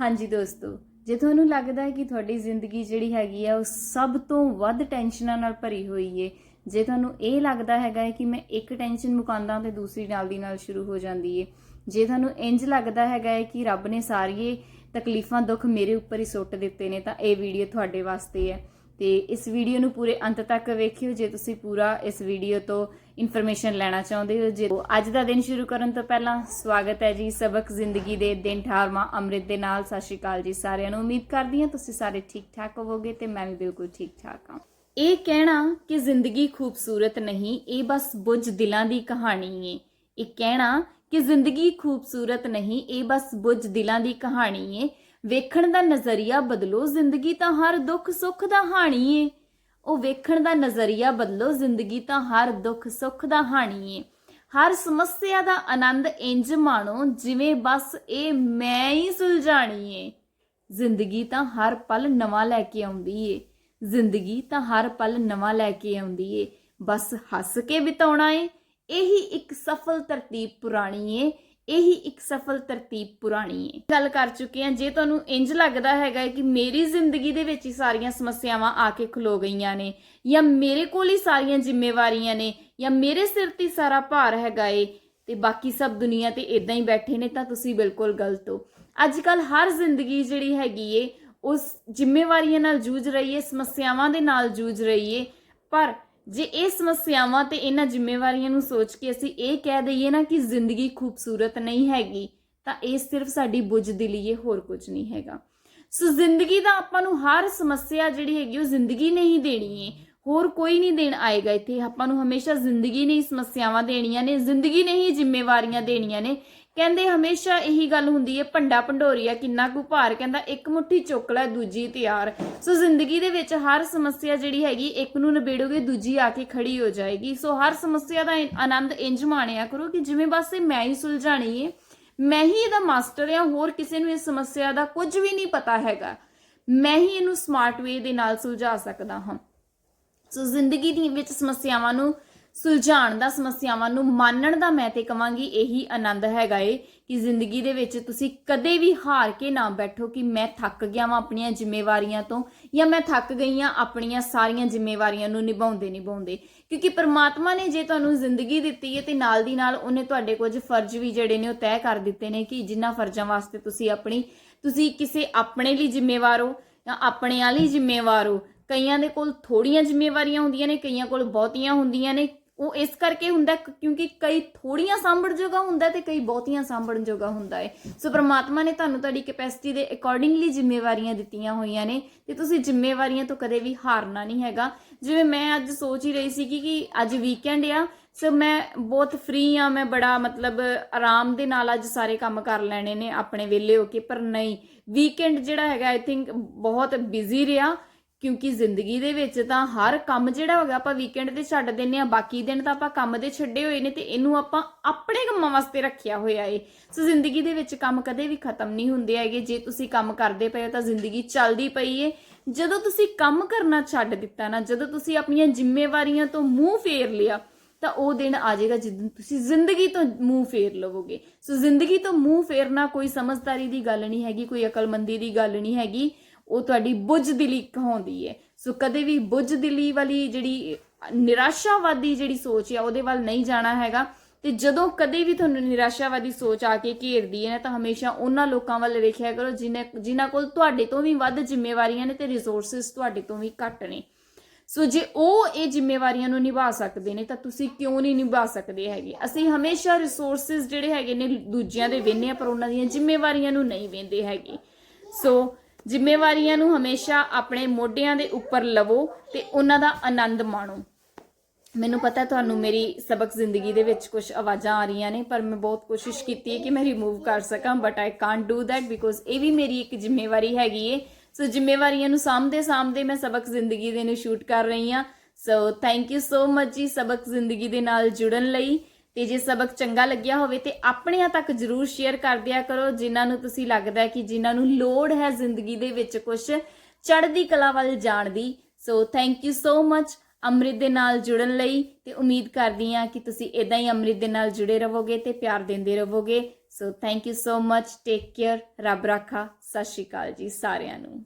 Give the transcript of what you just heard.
ਹਾਂਜੀ ਦੋਸਤੋ, ਜੇ ਤੁਹਾਨੂੰ ਲੱਗਦਾ ਹੈ ਕਿ ਤੁਹਾਡੀ ਜ਼ਿੰਦਗੀ ਜਿਹੜੀ ਹੈਗੀ ਆ, ਉਹ ਸਭ ਤੋਂ ਵੱਧ ਟੈਨਸ਼ਨਾਂ ਨਾਲ ਭਰੀ ਹੋਈ ਏ, ਜੇ ਤੁਹਾਨੂੰ ਇਹ ਲੱਗਦਾ ਹੈਗਾ ਹੈ ਕਿ ਮੈਂ ਇੱਕ ਟੈਨਸ਼ਨ ਮੁਕਾਉਂਦਾ ਤੇ ਦੂਸਰੀ ਨਾਲ ਦੀ ਨਾਲ ਸ਼ੁਰੂ ਹੋ ਜਾਂਦੀ ਏ, ਜੇ ਤੁਹਾਨੂੰ ਇੰਜ ਲੱਗਦਾ ਹੈਗਾ ਹੈ ਕਿ ਰੱਬ ਨੇ ਸਾਰੀਏ ਤਕਲੀਫਾਂ ਦੁੱਖ ਮੇਰੇ ਉੱਪਰ ਹੀ ਸੁੱਟ ਦਿੱਤੇ ਨੇ, ਤਾਂ ਇਹ ਵੀਡੀਓ ਤੁਹਾਡੇ ਵਾਸਤੇ ਹੈ। ਤੇ ਇਸ ਵੀਡੀਓ ਨੂੰ ਪੂਰੇ ਅੰਤ ਤੱਕ ਵੇਖਿਓ। ਜੇ ਤੁਸੀਂ ਪੂਰਾ ਇਸ ਵੀਡੀਓ ਤੋਂ ਇਨਫੋਰਮੇਸ਼ਨ ਲੈਣਾ ਚਾਹੁੰਦੇ ਹੋ, ਜੇ ਅੱਜ ਦਾ ਦਿਨ ਸ਼ੁਰੂ ਕਰਨ ਤੋਂ ਪਹਿਲਾਂ ਸਵਾਗਤ ਹੈ ਜੀ ਸਬਕ ਜ਼ਿੰਦਗੀ ਦੇ ਦਿਨ 18ਵਾਂ ਅੰਮ੍ਰਿਤ ਦੇ ਨਾਲ। ਸਤਿ ਸ਼੍ਰੀ ਅਕਾਲ ਜੀ ਸਾਰਿਆਂ ਨੂੰ। ਉਮੀਦ ਕਰਦੀ ਹਾਂ ਤੁਸੀਂ ਸਾਰੇ ਠੀਕ ਠਾਕ ਹੋਵੋਗੇ ਤੇ ਮੈਂ ਵੀ ਬਿਲਕੁਲ ਠੀਕ ਠਾਕ ਹਾਂ। ਇਹ ਕਹਿਣਾ ਕਿ ਜ਼ਿੰਦਗੀ ਖੂਬਸੂਰਤ ਨਹੀਂ, ਇਹ ਬਸ ਬੁੱਝ ਦਿਲਾਂ ਦੀ ਕਹਾਣੀ ਏ। ਇਹ ਕਹਿਣਾ ਕਿ ਜ਼ਿੰਦਗੀ ਖੂਬਸੂਰਤ ਨਹੀਂ, ਇਹ ਬਸ ਬੁੱਝ ਦਿਲਾਂ ਦੀ ਕਹਾਣੀ ਏ। ਵੇਖਣ ਦਾ ਨਜ਼ਰੀਆ ਬਦਲੋ, ਜ਼ਿੰਦਗੀ ਤਾਂ ਹਰ ਦੁੱਖ ਸੁੱਖ ਦਾ ਹਾਣੀ ਏ। ਉਹ ਵੇਖਣ ਦਾ ਨਜ਼ਰੀਆ ਬਦਲੋ, ਜ਼ਿੰਦਗੀ ਤਾਂ ਹਰ ਦੁੱਖ ਸੁੱਖ ਦਾ ਹਾਣੀ ਏ। ਹਰ ਸਮੱਸਿਆ ਦਾ ਆਨੰਦ ਇੰਜ ਮਾਣੋ, ਜਿਵੇਂ ਬਸ ਇਹ ਮੈਂ ਹੀ ਸੁਲਝਾਣੀ ਏ। ਜ਼ਿੰਦਗੀ ਤਾਂ ਹਰ ਪਲ ਨਵਾਂ ਲੈ ਕੇ ਆਉਂਦੀ ਏ। ਜ਼ਿੰਦਗੀ ਤਾਂ ਹਰ ਪਲ ਨਵਾਂ ਲੈ ਕੇ ਆਉਂਦੀ ਏ। ਬਸ ਹੱਸ ਕੇ ਬਿਤਾਉਣਾ ਏ। ਇਹੀ ਇੱਕ ਸਫਲ ਤਰਤੀਬ ਪੁਰਾਣੀ ਏ। ਇਹੀ ਇੱਕ ਸਫਲ ਤਰਤੀਬ ਪੁਰਾਣੀ ਹੈ ਗੱਲ ਕਰ ਚੁੱਕੇ ਹਾਂ, ਜੇ ਤੁਹਾਨੂੰ ਇੰਜ ਲੱਗਦਾ ਹੈਗਾ ਹੈ ਕਿ ਮੇਰੀ ਜ਼ਿੰਦਗੀ ਦੇ ਵਿੱਚ ਹੀ ਸਾਰੀਆਂ ਸਮੱਸਿਆਵਾਂ ਆ ਕੇ ਖਲੋ ਗਈਆਂ ਨੇ, ਜਾਂ ਮੇਰੇ ਕੋਲ ਹੀ ਸਾਰੀਆਂ ਜ਼ਿੰਮੇਵਾਰੀਆਂ ਨੇ, ਜਾਂ ਮੇਰੇ ਸਿਰ ਤੇ ਸਾਰਾ ਭਾਰ ਹੈਗਾ ਏ, ਤੇ ਬਾਕੀ ਸਭ ਦੁਨੀਆ ਤੇ ਇਦਾਂ ਹੀ ਬੈਠੇ ਨੇ, ਤਾਂ ਤੁਸੀਂ ਬਿਲਕੁਲ ਗਲਤ ਹੋ। ਅੱਜ ਕੱਲ ਹਰ ਜ਼ਿੰਦਗੀ ਜਿਹੜੀ ਹੈਗੀ ਏ, ਉਸ ਜ਼ਿੰਮੇਵਾਰੀਆਂ ਨਾਲ ਜੂਝ ਰਹੀ ਏ, ਸਮੱਸਿਆਵਾਂ ਦੇ ਨਾਲ ਜੂਝ ਰਹੀ ਏ, ਪਰ ਜੇ ਇਹ ਸਮੱਸਿਆਵਾਂ ਤੇ ਇਹਨਾਂ ਜ਼ਿੰਮੇਵਾਰੀਆਂ ਨੂੰ ਸੋਚ ਕੇ ਅਸੀਂ ਇਹ ਕਹਿ ਦਈਏ ਨਾ ਕਿ ਜ਼ਿੰਦਗੀ ਖੂਬਸੂਰਤ ਨਹੀਂ ਹੈਗੀ, ਤਾਂ ਇਹ ਸਿਰਫ ਸਾਡੀ ਬੁੱਝਦਿਲੀ ਏ ਹੋਰ ਕੁਝ ਨਹੀਂ ਹੈਗਾ। ਸੋ ਜ਼ਿੰਦਗੀ ਦਾ ਆਪਾਂ ਨੂੰ ਹਰ ਸਮੱਸਿਆ ਜਿਹੜੀ ਹੈਗੀ ਉਹ ਜ਼ਿੰਦਗੀ ਨਹੀਂ ਦੇਣੀ ਏ। ਹੋਰ ਕੋਈ ਨਹੀਂ ਦੇਣ ਆਏਗਾ ਇੱਥੇ। ਆਪਾਂ ਨੂੰ ਹਮੇਸ਼ਾ ਜ਼ਿੰਦਗੀ ਨੇ ਹੀ ਸਮੱਸਿਆਵਾਂ ਦੇਣੀਆਂ ਨੇ, ਜ਼ਿੰਦਗੀ ਨੇ ਹੀ ਜ਼ਿੰਮੇਵਾਰੀਆਂ ਦੇਣੀਆਂ ਨੇ। ਕਹਿੰਦੇ ਹਮੇਸ਼ਾ ਇਹੀ ਗੱਲ ਹੁੰਦੀ ਹੈ, ਭੰਡਾ ਭੰਡੋਰੀਆ ਕਿੰਨਾ ਕੁ ਭਾਰ, ਕਹਿੰਦਾ ਇੱਕ ਮੁੱਠੀ ਚੁੱਕ ਲੈ, ਦੂਜੀ ਤਿਆਰ। ਸੋ ਜ਼ਿੰਦਗੀ ਦੇ ਵਿੱਚ ਹਰ ਸਮੱਸਿਆ ਜਿਹੜੀ ਹੈਗੀ, ਇੱਕ ਨੂੰ ਨਿਬੇੜੋਗੇ, ਦੂਜੀ ਆ ਕੇ ਖੜੀ ਹੋ ਜਾਏਗੀ। ਸੋ ਹਰ ਸਮੱਸਿਆ ਦਾ ਆਨੰਦ ਇੰਜ ਮਾਣਿਆ ਕਰੋ ਕਿ ਜਿਵੇਂ ਬਸ ਇਹ ਮੈਂ ਹੀ ਸੁਲਝਾਣੀ ਹੈ ਮੈਂ ਹੀ ਇਹਦਾ ਮਾਸਟਰ ਆ, ਹੋਰ ਕਿਸੇ ਨੂੰ ਇਸ ਸਮੱਸਿਆ ਦਾ ਕੁਝ ਵੀ ਨਹੀਂ ਪਤਾ ਹੈਗਾ। ਮੈਂ ਹੀ ਇਹਨੂੰ ਸਮਾਰਟ ਵੇ ਦੇ ਨਾਲ ਸੁਲਝਾ ਸਕਦਾ ਹਾਂ। ਸੋ ਜ਼ਿੰਦਗੀ ਦੀ ਵਿੱਚ ਸਮੱਸਿਆਵਾਂ ਨੂੰ ਸੁਲਝਾਉਣ ਦਾ, ਸਮੱਸਿਆਵਾਂ ਨੂੰ ਮਾਨਣ ਦਾ ਮੈਂ ਤੇ ਕਵਾਂਗੀ ਇਹੀ ਆਨੰਦ ਹੈਗਾ ਏ ਕਿ ਜ਼ਿੰਦਗੀ ਦੇ ਵਿੱਚ ਤੁਸੀਂ ਕਦੇ ਵੀ ਹਾਰ ਕੇ ਨਾ ਬੈਠੋ ਕਿ ਮੈਂ ਥੱਕ ਗਿਆ ਵਾਂ ਆਪਣੀਆਂ ਜ਼ਿੰਮੇਵਾਰੀਆਂ ਤੋਂ ਜਾਂ ਮੈਂ ਥੱਕ ਗਈ ਹਾਂ ਆਪਣੀਆਂ ਸਾਰੀਆਂ ਜ਼ਿੰਮੇਵਾਰੀਆਂ ਨੂੰ ਨਿਭਾਉਂਦੇ ਨਿਭਾਉਂਦੇ। ਕਿਉਂਕਿ ਪਰਮਾਤਮਾ ਨੇ ਜੇ ਤੁਹਾਨੂੰ ਜ਼ਿੰਦਗੀ ਦਿੱਤੀ ਹੈ ਤੇ ਨਾਲ ਦੀ ਨਾਲ ਉਹਨੇ ਤੁਹਾਡੇ ਕੁਝ ਫਰਜ਼ ਵੀ ਜਿਹੜੇ ਨੇ ਉਹ ਤੈਅ ਕਰ ਦਿੱਤੇ ਨੇ ਕਿ ਜਿਨ੍ਹਾਂ ਫਰਜ਼ਾਂ ਵਾਸਤੇ ਤੁਸੀਂ ਆਪਣੀ, ਤੁਸੀਂ ਕਿਸੇ ਆਪਣੇ ਲਈ ਜ਼ਿੰਮੇਵਾਰ ਹੋ ਜਾਂ ਆਪਣਿਆਂ ਲਈ ਜ਼ਿੰਮੇਵਾਰ ਹੋ ਕਈਆਂ ਦੇ ਕੋਲ ਥੋੜੀਆਂ ਜ਼ਿੰਮੇਵਾਰੀਆਂ ਹੁੰਦੀਆਂ ਨੇ, ਕਈਆਂ ਕੋਲ ਬਹੁਤੀਆਂ ਹੁੰਦੀਆਂ ਨੇ। ਉਹ ਇਸ ਕਰਕੇ ਹੁੰਦਾ ਕਿਉਂਕਿ ਕਈ ਥੋੜੀਆਂ ਸਾਂਭਣ ਜੋਗਾ ਹੁੰਦਾ ਤੇ ਕਈ ਬਹੁਤੀਆਂ ਸਾਂਭਣ ਜੋਗਾ ਹੁੰਦਾ ਹੈ ਸੋ ਪ੍ਰਮਾਤਮਾ ਨੇ ਤੁਹਾਨੂੰ ਤੁਹਾਡੀ ਕੈਪੈਸਿਟੀ ਦੇ ਅਕੋਰਡਿੰਗਲੀ ਜ਼ਿੰਮੇਵਾਰੀਆਂ ਦਿੱਤੀਆਂ ਹੋਈਆਂ ਨੇ ਤੇ ਤੁਸੀਂ ਜ਼ਿੰਮੇਵਾਰੀਆਂ ਤੋਂ ਕਦੇ ਵੀ ਹਾਰਨਾ ਨਹੀਂ ਹੈਗਾ। ਜਿਵੇਂ ਮੈਂ ਅੱਜ ਸੋਚ ਹੀ ਰਹੀ ਸੀ ਕਿ ਕਿ ਅੱਜ ਵੀਕਐਂਡ ਆ, ਸੋ ਮੈਂ ਬਹੁਤ ਫ੍ਰੀ ਆ, ਮੈਂ ਬੜਾ ਮਤਲਬ ਆਰਾਮ ਦੇ ਨਾਲ ਅੱਜ ਸਾਰੇ ਕੰਮ ਕਰ ਲੈਣੇ ਨੇ ਆਪਣੇ ਵਿਹਲੇ ਹੋ ਕੇ, ਪਰ ਨਹੀਂ। ਵੀਕਐਂਡ ਜਿਹੜਾ ਹੈਗਾ ਆਈ ਥਿੰਕ ਬਹੁਤ ਬਿਜ਼ੀ ਰਿਹਾ। ਕਿਉਂਕਿ ਜ਼ਿੰਦਗੀ ਦੇ ਵਿੱਚ ਤਾਂ ਹਰ ਕੰਮ ਜਿਹੜਾ ਹੋਗਾ, ਆਪਾਂ ਵੀਕਐਂਡ ਤੇ ਛੱਡ ਦਿੰਨੇ ਆ ਬਾਕੀ ਦਿਨ ਤਾਂ ਆਪਾਂ ਕੰਮ ਦੇ ਛੱਡੇ ਹੋਏ ਨੇ ਤੇ ਇਹਨੂੰ ਆਪਾਂ ਆਪਣੇ ਕੰਮਾਂ ਵਾਸਤੇ ਰੱਖਿਆ ਹੋਇਆ ਏ। ਸੋ ਜ਼ਿੰਦਗੀ ਦੇ ਵਿੱਚ ਕੰਮ ਕਦੇ ਵੀ ਖਤਮ ਨਹੀਂ ਹੁੰਦੇ ਹੈਗੇ। ਜੇ ਤੁਸੀਂ ਕੰਮ ਕਰਦੇ ਪਏ ਹੋ ਤਾਂ ਜ਼ਿੰਦਗੀ ਚੱਲਦੀ ਪਈ ਏ। ਜਦੋਂ ਤੁਸੀਂ ਕੰਮ ਕਰਨਾ ਛੱਡ ਦਿੱਤਾ ਨਾ, ਜਦੋਂ ਤੁਸੀਂ ਆਪਣੀਆਂ ਜ਼ਿੰਮੇਵਾਰੀਆਂ ਤੋਂ ਮੂੰਹ ਫੇਰ ਲਿਆ, ਤਾਂ ਉਹ ਦਿਨ ਆ ਜਾਏਗਾ ਜਿੱਦਨ ਤੁਸੀਂ ਜ਼ਿੰਦਗੀ ਤੋਂ ਮੂੰਹ ਫੇਰ ਲਵੋਗੇ। ਸੋ ਜ਼ਿੰਦਗੀ ਤੋਂ ਮੂੰਹ ਫੇਰਨਾ ਕੋਈ ਸਮਝਦਾਰੀ ਦੀ ਗੱਲ ਨਹੀਂ ਹੈਗੀ, ਕੋਈ ਅਕਲਮੰਦੀ ਦੀ ਗੱਲ ਨਹੀਂ ਹੈਗੀ। ਉਹ ਤੁਹਾਡੀ ਬੁੱਝ ਬੁੱਝਦਿਲੀ ਕਹਾਉਂਦੀ ਹੈ ਸੋ ਕਦੇ ਵੀ ਬੁੱਝ ਬੁੱਝਦਿਲੀ ਵਾਲੀ ਜਿਹੜੀ ਨਿਰਾਸ਼ਾਵਾਦੀ ਜਿਹੜੀ ਸੋਚ ਆ, ਉਹਦੇ ਵੱਲ ਨਹੀਂ ਜਾਣਾ ਹੈਗਾ। ਤੇ ਜਦੋਂ ਕਦੇ ਵੀ ਤੁਹਾਨੂੰ ਨਿਰਾਸ਼ਾਵਾਦੀ ਸੋਚ ਆ ਕੇ ਘੇਰਦੀ ਹੈ ਨਾ, ਤਾਂ ਹਮੇਸ਼ਾ ਉਹਨਾਂ ਲੋਕਾਂ ਵੱਲ ਵੇਖਿਆ ਕਰੋ ਜਿਨ੍ਹਾਂ ਜਿਨ੍ਹਾਂ ਕੋਲ ਤੁਹਾਡੇ ਤੋਂ ਵੀ ਵੱਧ ਜ਼ਿੰਮੇਵਾਰੀਆਂ ਨੇ ਤੇ ਰਿਸੋਰਸਸ ਤੁਹਾਡੇ ਤੋਂ ਵੀ ਘੱਟ ਨੇ। ਸੋ ਜੇ ਉਹ ਇਹ ਜ਼ਿੰਮੇਵਾਰੀਆਂ ਨੂੰ ਨਿਭਾ ਸਕਦੇ ਨੇ, ਤਾਂ ਤੁਸੀਂ ਕਿਉਂ ਨਹੀਂ ਨਿਭਾ ਸਕਦੇ ਹੈਗੇ? ਅਸੀਂ ਹਮੇਸ਼ਾ ਰਿਸੋਰਸਸ ਜਿਹੜੇ ਹੈਗੇ ਨੇ ਦੂਜਿਆਂ ਦੇ ਵੇਨੇ ਆ, ਪਰ ਉਹਨਾਂ ਦੀਆਂ ਜ਼ਿੰਮੇਵਾਰੀਆਂ ਨੂੰ ਨਹੀਂ ਵੇਂਦੇ ਹੈਗੇ। ਸੋ ਜ਼ਿੰਮੇਵਾਰੀਆਂ ਨੂੰ ਹਮੇਸ਼ਾ ਆਪਣੇ ਮੋਢਿਆਂ ਦੇ ਉੱਪਰ ਲਵੋ ਤੇ ਉਹਨਾਂ ਦਾ ਆਨੰਦ ਮਾਣੋ। ਮੈਨੂੰ ਪਤਾ ਤੁਹਾਨੂੰ ਮੇਰੀ ਸਬਕ ਜ਼ਿੰਦਗੀ ਦੇ ਵਿੱਚ ਕੁਝ ਆਵਾਜ਼ਾਂ ਆ ਰਹੀਆਂ ਨੇ, ਪਰ ਮੈਂ ਬਹੁਤ ਕੋਸ਼ਿਸ਼ ਕੀਤੀ ਹੈ ਕਿ ਮੈਂ ਰਿਮੂਵ ਕਰ ਸਕਾਂ but I can't do that because ਇਹ ਵੀ ਮੇਰੀ ਇੱਕ ਜ਼ਿੰਮੇਵਾਰੀ ਹੈਗੀ ਏ। ਸੋ ਜ਼ਿੰਮੇਵਾਰੀਆਂ ਨੂੰ ਸਾਹਮਣੇ ਸਾਹਮਣੇ ਮੈਂ ਸਬਕ ਜ਼ਿੰਦਗੀ ਦੇ ਨੂੰ ਸ਼ੂਟ ਕਰ ਰਹੀ ਹਾਂ। So thank you so much ਜੀ ਸਬਕ ਜ਼ਿੰਦਗੀ ਦੇ ਨਾਲ ਜੁੜਨ ਲਈ। ਤੇ ਜੇ ਸਬਕ ਚੰਗਾ ਲੱਗਿਆ ਹੋਵੇ ਤੇ ਆਪਣਿਆਂ ਤੱਕ ਜਰੂਰ ਸ਼ੇਅਰ ਕਰ ਦਿਆ ਕਰੋ, ਜਿਨ੍ਹਾਂ ਨੂੰ ਤੁਸੀਂ ਲੱਗਦਾ ਹੈ ਕਿ ਜਿਨ੍ਹਾਂ ਨੂੰ ਲੋੜ ਹੈ ਜ਼ਿੰਦਗੀ ਦੇ ਵਿੱਚ ਕੁਝ ਚੜ੍ਹਦੀ ਕਲਾ ਵੱਲ ਜਾਣ ਦੀ। ਸੋ ਥੈਂਕ ਯੂ ਸੋ ਮੱਚ ਅੰਮ੍ਰਿਤ ਦੇ ਨਾਲ ਜੁੜਨ ਲਈ ਤੇ ਉਮੀਦ ਕਰਦੀ ਹਾਂ ਕਿ ਤੁਸੀਂ ਇਦਾਂ ਹੀ ਅੰਮ੍ਰਿਤ ਦੇ ਨਾਲ ਜੁੜੇ ਰਹੋਗੇ ਤੇ ਪਿਆਰ ਦਿੰਦੇ ਰਹੋਗੇ। So thank you so much take care ਰੱਬ ਰਾਖਾ, ਸਤਿ ਸ਼੍ਰੀ ਅਕਾਲ ਜੀ ਸਾਰਿਆਂ ਨੂੰ।